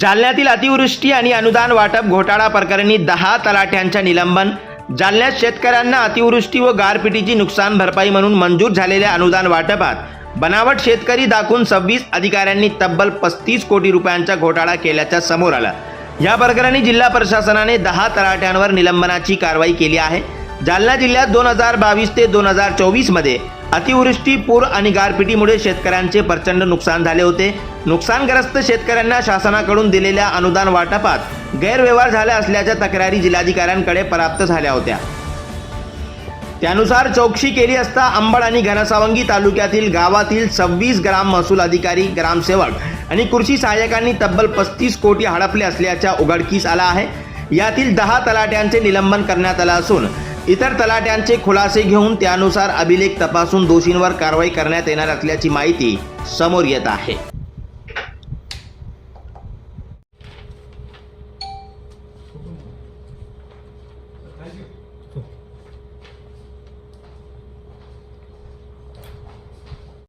जालन्यातील अतिवृष्टी आणि अनुदान वाटप घोटाळा प्रकरणी दहा तलाठ्यांच्या निलंबन. जालन्यात शेतकऱ्यांना अतिवृष्टी व गारपिटीची नुकसान भरपाई म्हणून मंजूर झालेल्या अनुदान वाटपात बनावट शेतकरी दाखवून सव्वीस अधिकाऱ्यांनी तब्बल पस्तीस कोटी रुपयांचा घोटाळा केल्याच्या समोर आला. या प्रकरणी जिल्हा प्रशासनाने दहा तलाठ्यांवर निलंबनाची कारवाई केली आहे. जालना जिल्ह्यात दोन हजार बावीस ते दोन हजार चोवीसमध्ये अतिवृष्टी पूर आणि गारपिटीमुळे शेतकऱ्यांचे प्रचंड नुकसान झाले होते. नुकसानग्रस्त शेतकऱ्यांना शासनाकडून दिलेल्या अनुदान वाटपात गैरव्यवहार झाला असल्याच्या तक्रारी जिल्हाधिकाऱ्यांकडे प्राप्त झाल्या होत्या. त्यानुसार चौकशी केली असता अंबड आणि घनसावंगी तालुक्यातील गावातील सव्वीस ग्राम महसूल अधिकारी ग्रामसेवक आणि कृषी सहाय्यकांनी तब्बल पस्तीस कोटी हडपले असल्याच्या उघडकीस आला आहे. यातील दहा तलाट्यांचे निलंबन करण्यात आलं असून इतर तलाट्यांचे खुलासे घेऊन त्यानुसार अभिलेख तपासून दोषींवर कारवाई करण्यात येणार असल्याची माहिती समोर येत आहे.